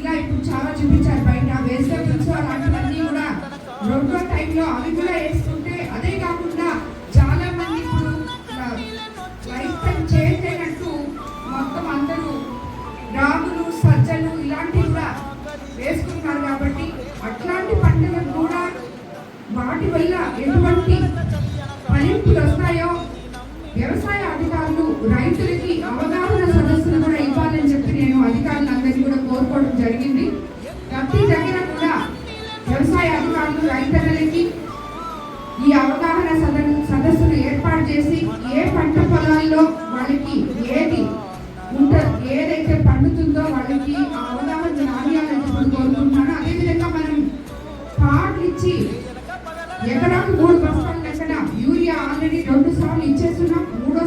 ఇలా ఇప్పుడు చాలా చూపించారు. బయట వెజిటబుల్స్ అలాంటివన్నీ కూడా రోడ్లో టైంలో అవి కూడా వేసుకుంటే అదే కాకుండా చాలా మంది ఇప్పుడు లైఫ్ టైం చేసేటట్టు మొత్తం అందరూ రాగులు సజ్జలు ఇలాంటివి కూడా వేసుకుంటున్నారు కాబట్టి అట్లాంటి పంటలకు కూడా వాటి వల్ల ఎటువంటి ఫలింపులు వస్తాయో వ్యవసాయ అధికారులు రైతులకి జరిగింది. తప్పిదం జరిగినా కూడా వ్యవసాయ అధికారులు రైతులకి ఈ అవగాహన సదస్సులు ఏర్పాటు చేసి ఏ పంట పొలాల్లో వాళ్ళకి ఏది ఉంటుంది ఏదైతే పండుతుందో వాళ్ళకి ఆ అవగాహన రానియాలని కోరుకుంటున్నాను. అదేవిధంగా మనం కార్డులు ఇచ్చి ఎకరాకు మూడు బస్తాలు లెక్కన యూరియా ఆల్రెడీ రెండు సార్లు ఇచ్చేస్తున్నాం. మూడు